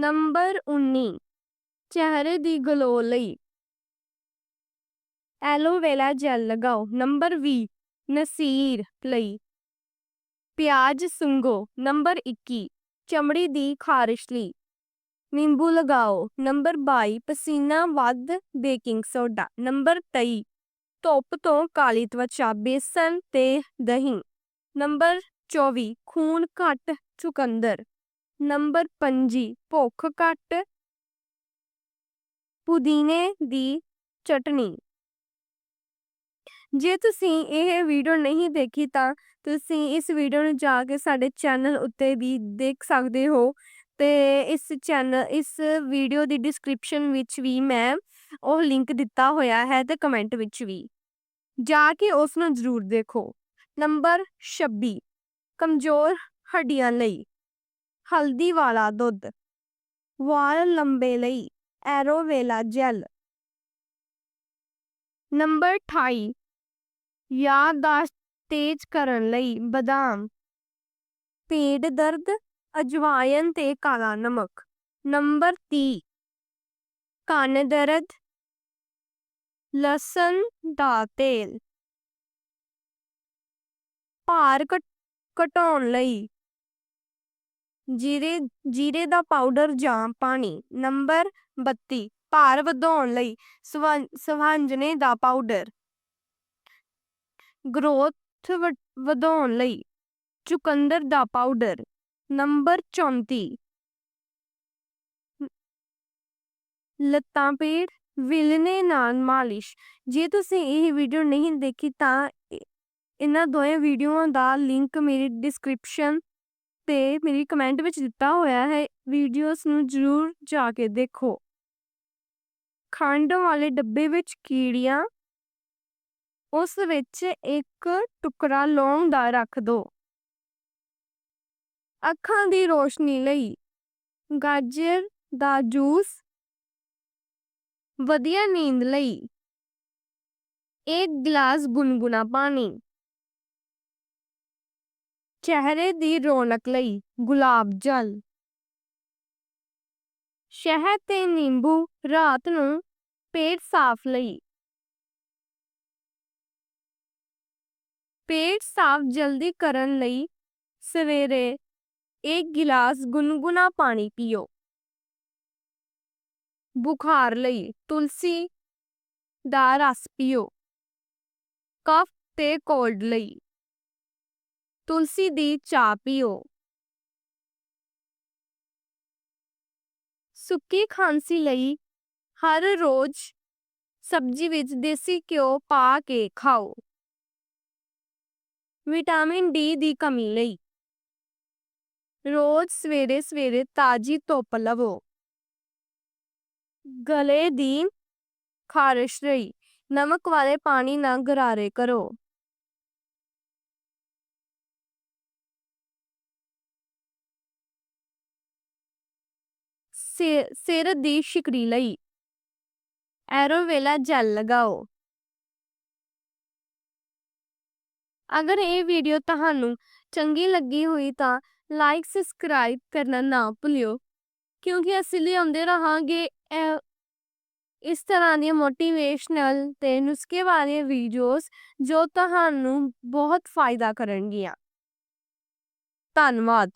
Number 19 ਚਿਹਰੇ ਦੀ glow ਲਈ। ਐਲੋਵੇਰਾ ਜੈਲ ਲਗਾਓ। ਨੰਬਰ 20 ਨਸੀਰ ਲਈ। ਪਿਆਜ਼ ਸੁੰਗੋ। ਨੰਬਰ 21 ਚਮੜੀ ਦੀ ਖਾਰਿਸ਼ ਲਈ। ਨਿੰਬੂ ਲਗਾਓ। ਨੰਬਰ 22 ਪਸੀਨਾ ਵੱਧ ਬੇਕਿੰਗ ਸੋਡਾ। ਨੰਬਰ 23 ਧੁੱਪ ਤੋਂ ਕਾਲੀ ਤਵਚਾ, ਬੇਸਨ ਤੇ ਦਹੀਂ। ਨੰਬਰ 24 ਖੂਨ ਘੱਟ ਚੁਕੰਦਰ। ਨੰਬਰ 25 ਭੁੱਖ ਘੱਟ। ਪੁਦੀਨੇ ਦੀ ਚਟਣੀ ਜੇ ਤੁਸੀਂ ਇਹ ਵੀਡੀਓ ਨਹੀਂ ਦੇਖੀ ਤਾਂ ਤੁਸੀਂ ਇਸ ਵੀਡੀਓ ਨੂੰ ਜਾ ਕੇ ਸਾਡੇ ਚੈਨਲ ਉੱਤੇ ਵੀ ਦੇਖ ਸਕਦੇ ਹੋ ਤੇ ਇਸ ਚੈਨਲ ਇਸ ਵੀਡੀਓ ਦੀ ਡਿਸਕ੍ਰਿਪਸ਼ਨ ਵਿੱਚ ਵੀ ਮੈਂ ਉਹ ਲਿੰਕ ਦਿੱਤਾ ਹੋਇਆ ਹੈ ਤੇ ਕਮੈਂਟ ਵਿੱਚ ਵੀ। ਜਾ ਕੇ ਉਸ ਨੂੰ ਜ਼ਰੂਰ ਦੇਖੋ। ਨੰਬਰ 26 ਕਮਜ਼ੋਰ ਹੱਡੀਆਂ ਲਈ। ਹਲਦੀ ਵਾਲਾ ਦੁੱਧ। ਵਾਲ ਲੰਬੇ ਲਈ ਐਰੋਵੇਲਾ ਜੈਲ। ਨੰਬਰ 28 ਯਾਦਦਾਸ਼ਤ ਤੇਜ਼ ਕਰਨ ਲਈ ਬਦਾਮ। ਪੇਟ ਦਰਦ ਅਜਵਾਇਨ ਤੇ ਕਾਲਾ ਨਮਕ। ਨੰਬਰ 30 ਕੰਨ ਦਰਦ। ਲਸਣ ਦਾ ਤੇਲ। ਭਾਰ ਘਟ- ਘਟਾਉਣ ਲਈ ਜੀਰੇ ਜੀਰੇ ਦਾ ਪਾਊਡਰ ਜਾਂ ਪਾਣੀ, ਨੰਬਰ 32 ਭਾਰ ਵਧਾਉਣ ਲਈ ਸਵੰ- ਦਾ ਪਾਊਡਰ। ਗਰੋਥ ਵਧਾਉਣ ਲਈ ਚੁਕੰਦਰ ਦਾ ਪਾਊਡਰ, ਨੰਬਰ 34 ਲੱਤਾਂ ਪੀੜ ਵਿਲਨੇ ਨਾਲ ਮਾਲਿਸ਼। ਜੇ ਤੁਸੀਂ ਇਹ ਵੀਡੀਓ ਨਹੀਂ ਦੇਖੀ ਤਾਂ ਇਹਨਾਂ ਦੋਵੇਂ ਵੀਡੀਓਆਂ ਦਾ ਲਿੰਕ ਮੇਰੀ ਡਿਸਕ੍ਰਿਪਸ਼ਨ ਤੇ ਮੇਰੀ ਕਮੈਂਟ ਵਿੱਚ ਦਿੱਤਾ ਹੋਇਆ ਹੈ, ਵੀਡੀਓਜ਼ ਨੂੰ ਜ਼ਰੂਰ ਜਾ ਕੇ ਦੇਖੋ। ਖੰਡ ਵਾਲੇ ਡੱਬੇ ਵਿੱਚ ਕੀੜੀਆਂ। ਉਸ ਵਿੱਚ ਇੱਕ ਟੁਕੜਾ ਲੌਂਗ ਦਾ ਰੱਖ ਦਿਓ ਅੱਖਾਂ ਦੀ ਰੋਸ਼ਨੀ ਲਈ ਗਾਜਰ ਦਾ ਜੂਸ। ਵਧੀਆ ਨੀਂਦ ਲਈ। ਇੱਕ ਗਲਾਸ ਗੁਨਗੁਨਾ ਪਾਣੀ। ਚਿਹਰੇ ਦੀ ਰੌਣਕ ਲਈ ਗੁਲਾਬ ਜਲ। ਸ਼ਹਿਦ ਤੇ ਨਿੰਬੂ ਰਾਤ ਨੂੰ ਪੇਟ ਸਾਫ਼ ਲਈ। ਪੇਟ ਸਾਫ਼ ਜਲਦੀ ਕਰਨ ਲਈ ਸਵੇਰੇ ਇੱਕ ਗਿਲਾਸ ਗੁਨਗੁਨਾ ਪਾਣੀ ਪੀਓ। ਬੁਖਾਰ ਲਈ ਤੁਲਸੀ ਦਾ ਰਸ ਪੀਓ। ਕਫ ਤੇ ਕੋਲਡ ਲਈ। ਤੁਲਸੀ ਦੀ ਚਾਹ ਪੀਓ ਸੁੱਕੀ ਖਾਂਸੀ ਲਈ ਹਰ ਰੋਜ਼ ਸਬਜ਼ੀ ਵਿੱਚ ਦੇਸੀ ਘਿਓ ਪਾ ਕੇ ਖਾਓ ਵਿਟਾਮਿਨ ਡੀ ਦੀ ਕਮੀ ਲਈ ਰੋਜ਼ ਸਵੇਰੇ ਸਵੇਰੇ ਤਾਜੀ ਧੁੱਪ ਲਵੋ ਗਲੇ ਦੀ ਖਾਰਿਸ਼ ਲਈ ਨਮਕ ਵਾਲੇ ਪਾਣੀ ਨਾਲ ਗਰਾਰੇ ਕਰੋ ਸਿਰ ਦੀ ਸ਼ਿਕਰੀ ਲਈ। ਐਰੋਵੇਲਾ ਜੈਲ ਲਗਾਓ। ਅਗਰ ਇਹ ਵੀਡੀਓ ਤੁਹਾਨੂੰ ਚੰਗੀ ਲੱਗੀ ਹੋਈ ਤਾਂ ਲਾਈਕ, ਸਬਸਕ੍ਰਾਈਬ ਕਰਨਾ ਨਾ ਭੁੱਲਿਓ, ਕਿਉਂਕਿ ਅਸੀਂ ਲਿਆਉਂਦੇ ਰਹਾਂਗੇ ਇਹ- ਇਸ ਤਰ੍ਹਾਂ ਦੀਆਂ ਮੋਟੀਵੇਸ਼ਨਲ ਤੇ ਨੁਸਖੇ ਵਾਲੀਆਂ ਵੀਡੀਓਜ਼ ਜੋ ਤੁਹਾਨੂੰ ਬਹੁਤ ਫਾਇਦਾ ਕਰਨਗੀਆਂ। ਧੰਨਵਾਦ।